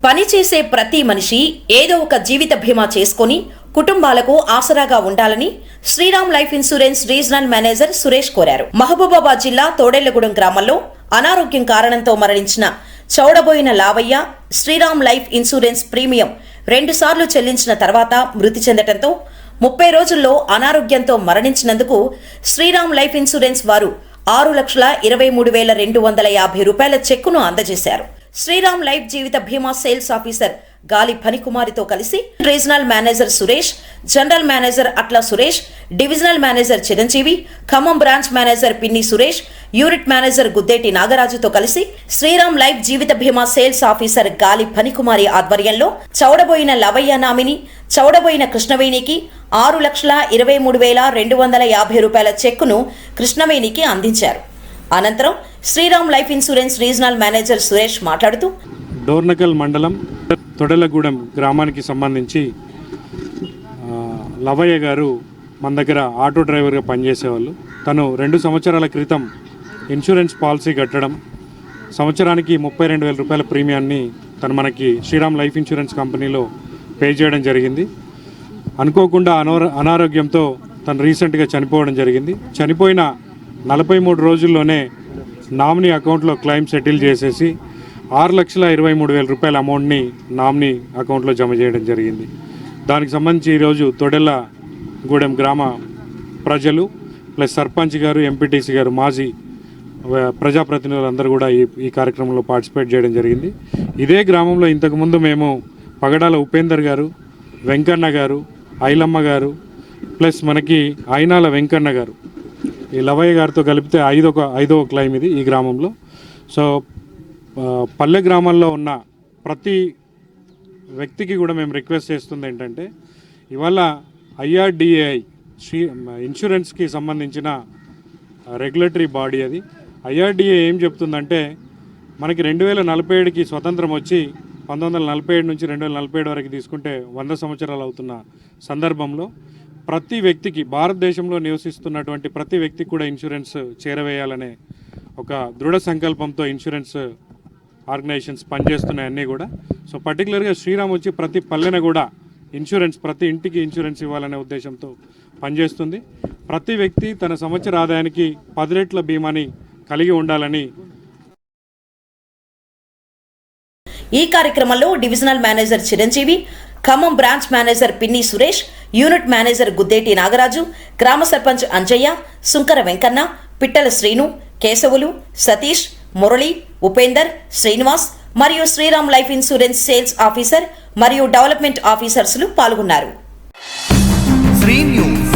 పనిచేసే ప్రతి మనిషి ఏదో ఒక జీవిత బీమా చేసుకొని కుటుంబాలకు ఆసరాగా ఉండాలని Shriram life insurance regional manager Suresh కోరారు. మహబూబాబాద్ జిల్లా తోడేళ్ళగూడెం గ్రామంలో అనారోగ్యం కారణంతో మరణించిన Chowdaboina Lavaiah Shriram life insurance premium రెండుసార్లు చెల్లించిన తర్వాత మృతి చెందటంతో ముప్పై రోజుల్లో అనారోగ్యంతో మరణించినందుకు శ్రీరామ్ లైఫ్ ఇన్సూరెన్స్ వారు ఆరు లక్షల ఇరవై మూడు వేల రెండు వందల యాభై రూపాయల చెక్కును అందజేశారు. శ్రీరామ్ లైఫ్ జీవిత బీమా సేల్స్ ఆఫీసర్ గాలి ఫణికుమారితో కలిసి regional manager Suresh general manager Atla Suresh divisional manager Chiranjeevi Khammam branch manager Pinni Suresh unit manager Guddeti నాగరాజుతో కలిసి శ్రీరామ్ లైఫ్ జీవిత బీమా సేల్స్ ఆఫీసర్ గాలి పనికుమారి ఆధ్వర్యంలో చౌడబోయిన లవయ్య నామిని చౌడబోయిన కృష్ణవేణికి ఆరు లక్షల ఇరవై మూడు వేల రెండు వందల యాభై రూపాయల చెక్కును కృష్ణవేణికి అందించారు. అనంతరం Shriram life insurance regional manager Suresh మాట్లాడుతూ డోర్నకల్ మండలం తొడలగూడెం గ్రామానికి సంబంధించి లవయ్య గారు మన దగ్గర ఆటో డ్రైవర్గా పనిచేసేవాళ్ళు. తను రెండు సంవత్సరాల క్రితం ఇన్సూరెన్స్ పాలసీ కట్టడం సంవత్సరానికి ముప్పై రెండు వేల రూపాయల ప్రీమియాన్ని తను మనకి శ్రీరామ్ లైఫ్ ఇన్సూరెన్స్ కంపెనీలో పే చేయడం జరిగింది. అనుకోకుండా అనారో అనారోగ్యంతో తను రీసెంట్గా చనిపోవడం జరిగింది. చనిపోయిన నలభై మూడు రోజుల్లోనే నామినీ అకౌంట్లో క్లెయిమ్ సెటిల్ చేసేసి ఆరు లక్షల ఇరవై మూడు వేల రూపాయల అమౌంట్ని నామినీ అకౌంట్లో జమ చేయడం జరిగింది. దానికి సంబంధించి ఈరోజు తొడెల్ల గూడెం గ్రామ ప్రజలు ప్లస్ సర్పంచ్ గారు ఎంపీటీసీ గారు మాజీ ప్రజాప్రతినిధులందరూ కూడా ఈ ఈ కార్యక్రమంలో పార్టిసిపేట్ చేయడం జరిగింది. ఇదే గ్రామంలో ఇంతకుముందు మేము పగడాల ఉపేందర్ గారు వెంకన్న గారు ఐలమ్మ గారు ప్లస్ మనకి అయినాల వెంకన్న గారు ఈ లవయ్య గారితో కలిపితే ఐదొక ఐదో క్లైమ్ ఇది ఈ గ్రామంలో. సో పల్లె గ్రామాల్లో ఉన్న ప్రతి వ్యక్తికి కూడా మేము రిక్వెస్ట్ చేస్తుంది ఏంటంటే ఇవాళ ఐఆర్డిఏఐ శ్రీ ఇన్సూరెన్స్కి సంబంధించిన రెగ్యులేటరీ బాడీ అది. ఐఆర్డిఏ ఏం చెప్తుందంటే మనకి రెండు వేల నలభై ఏడుకి స్వతంత్రం వచ్చి పంతొమ్మిది వందల నలభై ఏడు నుంచి రెండు వేల నలభై ఏడు వరకు తీసుకుంటే వంద సంవత్సరాలు అవుతున్న సందర్భంలో ప్రతి వ్యక్తికి భారతదేశంలో నివసిస్తున్నటువంటి ప్రతి వ్యక్తికి కూడా ఇన్సూరెన్స్ చేరవేయాలనే ఒక దృఢ సంకల్పంతో ఇన్సూరెన్స్ ఆర్గనైజేషన్స్ పనిచేస్తున్నాయి అన్నీ కూడా. సో పర్టికులర్గా శ్రీరామ్ వచ్చి ప్రతి పల్లెన కూడా ఇన్సూరెన్స్ ప్రతి ఇంటికి ఇన్సూరెన్స్ ఇవ్వాలనే ఉద్దేశంతో పనిచేస్తుంది. ప్రతి వ్యక్తి తన సంవత్సర ఆదాయానికి పది రెట్ల బీమాని కలిగి ఉండాలని ఈ కార్యక్రమంలో divisional manager Chiranjeevi Khammam branch manager Pinni Suresh unit manager Guddeti Nagaraju గ్రామ సర్పంచ్ అంజయ్య సుంకర వెంకన్న పిట్టల శ్రీను కేశవులు సతీష్ మురళి ఉపేందర్ శ్రీనివాస్ మరియు Shriram life insurance sales officer మరియు డెవలప్మెంట్ ఆఫీసర్స్లు పాల్గొన్నారు. శ్రీ న్యూస్.